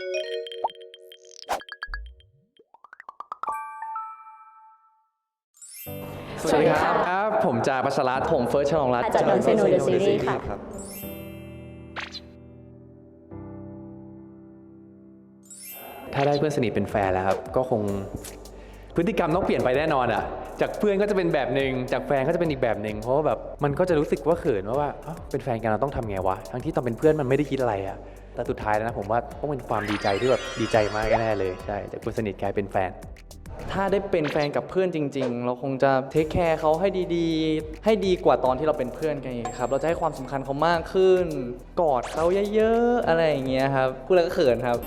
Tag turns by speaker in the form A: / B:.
A: สวัสดีครับครับ ผมจ่าปัชรัตน์ผมเฟิร์สฉลองรัตน์
B: จาก Don't Say No The Series ค่ะ
A: รับถ้าได้เพื่อนสนิทเป็นแฟนแล้วครับ ก็คงพฤติกรรมต้องเปลี่ยนไปแน่นอนอะ จากเพื่อนก็จะเป็นแบบหนึ่งจากแฟนก็จะเป็นอีกแบบหนึ่งเพราะว่าแบบมันก็จะรู้สึกว่าเขินว่าว่าเอ้าเป็นแฟนกันเราต้องทำไงวะ ทั้งที่ตอนเป็นเพื่อนมันไม่ได้คิดอะไรอะ แต่สุดท้ายแล้วนะผมว่าต้องเป็นความดีใจที่แบบดีใจมากแน่เลยใช่จากเพื่อนสนิทกลายเป็นแฟน
C: ถ้าได้เป็นแฟนกับเพื่อนจริง ๆ เราคงจะเทคแคร์เขาให้ดีๆ ให้ดีกว่าตอนที่เราเป็นเพื่อนกันอีกครับ เราจะให้ความสำคัญเขามากขึ้น กอดเขาเยอะๆ อะไรอย่างเงี้ยครับพูดแล้วก็เขินครับ